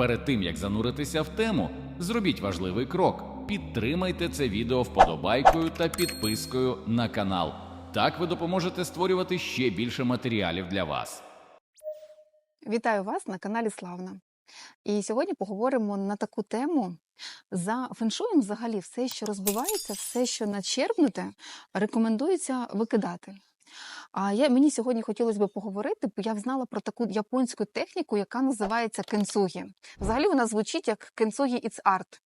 Перед тим як зануритися в тему, зробіть важливий крок: підтримайте це відео вподобайкою та підпискою на канал. Так ви допоможете створювати ще більше матеріалів для вас. Вітаю вас на каналі Славна. І сьогодні поговоримо на таку тему. За феншуєм взагалі все, що розбивається, все, що начерпнуте, рекомендується викидати. А я, мені сьогодні хотілося б поговорити, бо я знала про таку японську техніку, яка називається кенсугі. Взагалі вона звучить як кенсугі it's art.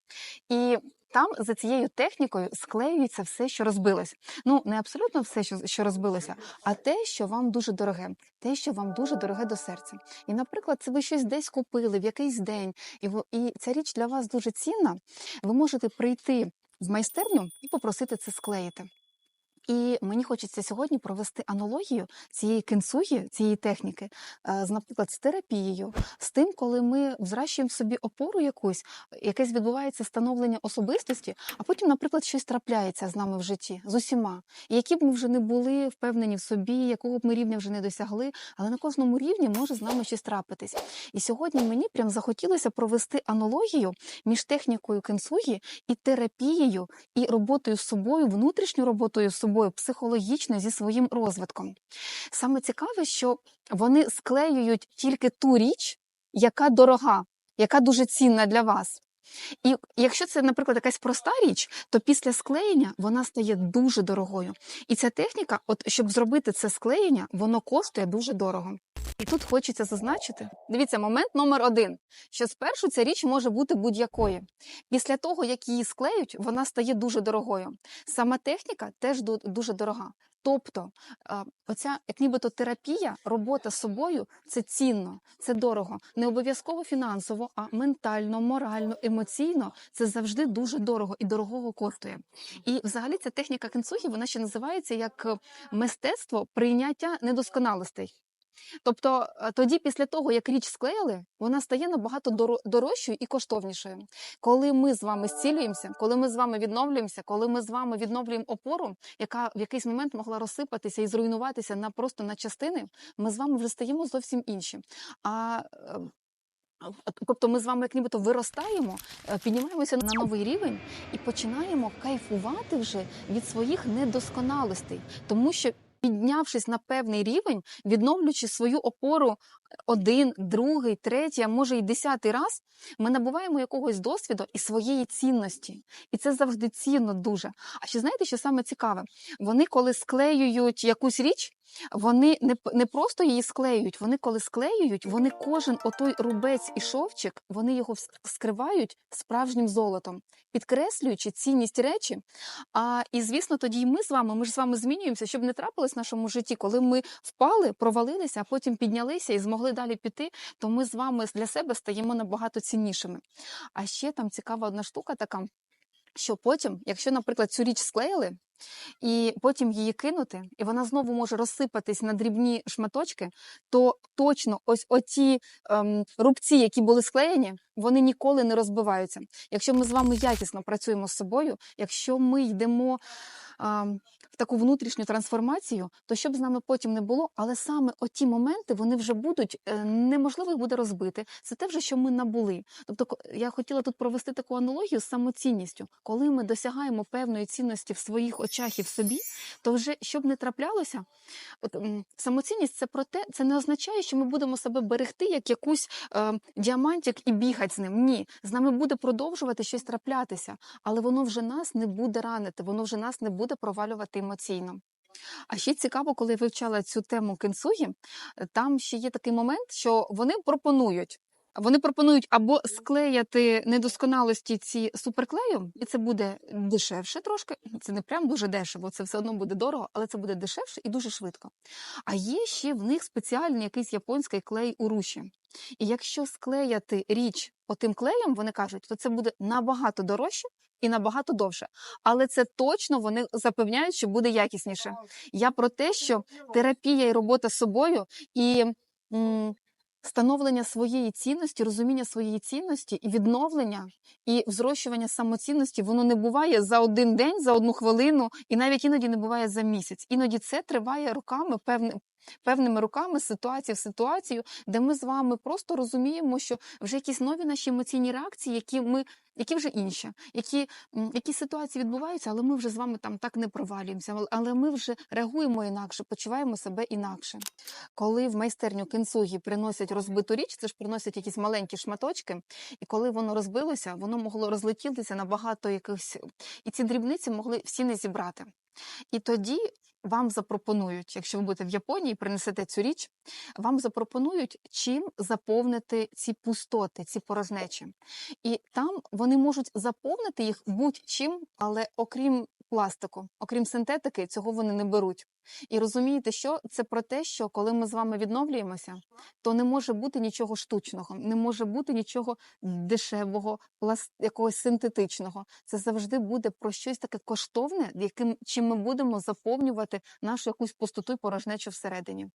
І там за цією технікою склеюється все, що розбилось. Ну, не абсолютно все, що, що розбилося, а те, що вам дуже дороге, те, що вам дуже дороге до серця. І, наприклад, це ви щось десь купили в якийсь день, і, і ця річ для вас дуже цінна. Ви можете прийти в майстерню і попросити це склеїти. І мені хочеться сьогодні провести аналогію цієї кенсугі, цієї техніки, е, з, наприклад, з терапією, з тим, коли ми взращуємо собі опору якусь, якесь відбувається становлення особистості, а потім, наприклад, щось трапляється з нами в житті, з усіма. І які б ми вже не були впевнені в собі, якого б ми рівня вже не досягли, але на кожному рівні може з нами щось трапитись. І сьогодні мені прям захотілося провести аналогію між технікою кенсугі і терапією, і роботою з собою, внутрішньою роботою з собою, психологічно зі своїм розвитком. Саме цікаве, що вони склеюють тільки ту річ, яка дорога, яка дуже цінна для вас. І якщо це, наприклад, якась проста річ, то після склеєння вона стає дуже дорогою. І ця техніка, от щоб зробити це склеєння, воно коштує дуже дорого. І тут хочеться зазначити. Дивіться, момент номер один: що спершу ця річ може бути будь-якою. Після того, як її склеють, вона стає дуже дорогою. Сама техніка теж дуже дорога. Тобто, оця як нібито терапія, робота з собою це цінно, це дорого. Не обов'язково фінансово, а ментально, морально, емоційно це завжди дуже дорого і дорогого коштує. І взагалі ця техніка кенсухі, вона ще називається як е, мистецтво прийняття недосконалостей. Тобто е, тоді, після того, як річ склеїли, вона стає набагато доро- дорожчою і коштовнішою. Коли ми з вами зцілюємося, коли ми з вами відновлюємося, коли ми з вами відновлюємо опору, яка в якийсь момент могла розсипатися і зруйнуватися на просто на частини, ми з вами вже стаємо зовсім інші. А е, Тобто ми з вами як нібито виростаємо, е, піднімаємося на новий рівень і починаємо кайфувати вже від своїх недосконалостей, тому що піднявшись на певний рівень, відновлюючи свою опору е, один, другий, третій, а може й десятий раз, ми набуваємо якогось досвіду і своєї цінності. І це завжди цінно дуже. А ще знаєте, що саме цікаве? Вони, коли склеюють якусь річ, вони не, не просто її склеюють, вони коли склеюють, вони кожен отой рубець і шовчик, вони його скривають справжнім золотом, підкреслюючи цінність речі. А і звісно, тоді і ми з вами, ми ж з вами змінюємося, щоб не трапилось в нашому житті, коли ми впали, провалилися, а потім піднялися і змогли далі піти, то ми з вами для себе стаємо набагато ціннішими. А ще там цікава одна штука така. Що потім, якщо, наприклад, цю річ склеїли, і потім її кинути, і вона знову може розсипатись на дрібні шматочки, то точно ось оті ем, рубці, які були склеєні, вони ніколи не розбиваються. Якщо ми з вами якісно працюємо з собою, якщо ми йдемо ем, в таку внутрішню трансформацію, то що б з нами потім не було, але саме оті моменти вони вже будуть е, неможливо їх буде розбити. Це те, вже що ми набули. Тобто, я хотіла тут провести таку аналогію з самоцінністю. Коли ми досягаємо певної цінності в своїх очах і в собі, то вже що б не траплялося, от самоцінність це про те, це не означає, що ми будемо себе берегти як якусь е, діамантик і бігати з ним. Ні, з нами буде продовжувати щось траплятися, але воно вже нас не буде ранити, воно вже нас не буде провалювати емоційно. А ще цікаво, коли я вивчала цю тему кенсугі, е, там ще є такий момент, що вони пропонують. Вони пропонують або склеяти недосконалості ці суперклеєм, і це буде дешевше трошки. Це не прям дуже дешево, це все одно буде дорого, але це буде дешевше і дуже швидко. А є ще в них спеціальний якийсь японський клей у руші. І якщо склеяти річ отим клеєм, вони кажуть, то це буде набагато дорожче і набагато довше. Але це точно вони запевняють, що буде якісніше. Я про те, що терапія і робота з собою і м, становлення своєї цінності, розуміння своєї цінності і відновлення і взрощування самоцінності, воно не буває за один день, за одну хвилину, і навіть іноді не буває за місяць. Іноді це триває роками, певне, певними руками з ситуації в ситуацію, де ми з вами просто розуміємо, що вже якісь нові наші емоційні реакції, які ми. Які вже інші, які, які ситуації відбуваються, але ми вже з вами там так не провалюємося, але ми вже реагуємо інакше, почуваємо себе інакше. Коли в майстерню кінсугі приносять розбиту річ, це ж приносять якісь маленькі шматочки, і коли воно розбилося, воно могло розлетітися на багато якихось, і ці дрібниці могли всі не зібрати. І тоді вам запропонують, якщо ви будете в Японії, принесете цю річ, вам запропонують, чим заповнити ці пустоти, ці порожнечі. І там вони можуть заповнити їх будь-чим, але окрім пластику, окрім синтетики, цього вони не беруть. І розумієте, що це про те, що коли ми з вами відновлюємося, то не може бути нічого штучного, не може бути нічого дешевого, якогось синтетичного. Це завжди буде про щось таке коштовне, яким чим ми будемо заповнювати нашу якусь пустоту і порожнечу всередині.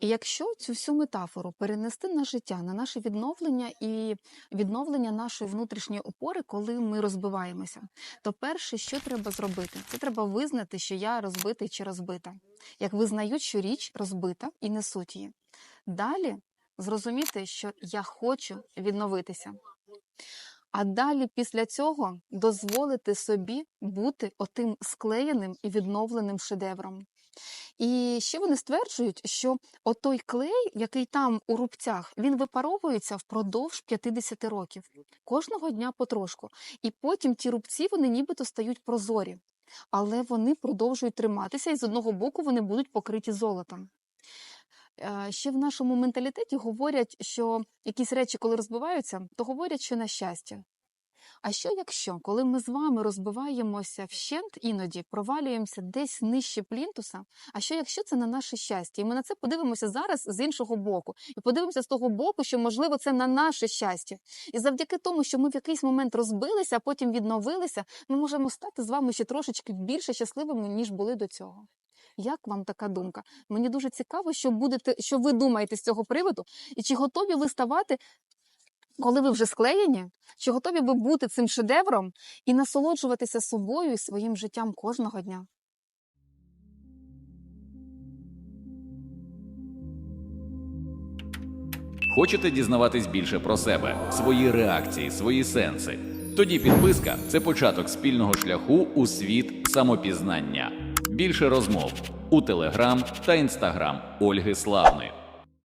І якщо цю всю метафору перенести на життя, на наше відновлення і відновлення нашої внутрішньої опори, коли ми розбиваємося, то перше, що треба зробити, це треба визнати, що я розбитий чи розбита. Як визнають, що річ розбита і несуть її. Далі зрозуміти, що я хочу відновитися. А далі після цього дозволити собі бути отим склеєним і відновленим шедевром. І ще вони стверджують, що отой клей, який там у рубцях, він випаровується впродовж 50 років, кожного дня потрошку. І потім ті рубці вони нібито стають прозорі, але вони продовжують триматися, і з одного боку вони будуть покриті золотом. Е, Ще в нашому менталітеті говорять, що якісь речі, коли розбиваються, то говорять, що на щастя. А що якщо, коли ми з вами розбиваємося вщент іноді, провалюємося десь нижче плінтуса? А що якщо це на наше щастя? І ми на це подивимося зараз з іншого боку, і подивимося з того боку, що можливо це на наше щастя. І завдяки тому, що ми в якийсь момент розбилися, а потім відновилися, ми можемо стати з вами ще трошечки більше щасливими, ніж були до цього. Як вам така думка? Мені дуже цікаво, що будете, що ви думаєте з цього приводу, і чи готові ви ставати коли ви вже склеєні, чи готові ви бути цим шедевром і насолоджуватися собою і своїм життям кожного дня? Хочете дізнаватись більше про себе, свої реакції, свої сенси? Тоді підписка це початок спільного шляху у світ самопізнання. Більше розмов у Телеграм та Інстаграм Ольги Славни.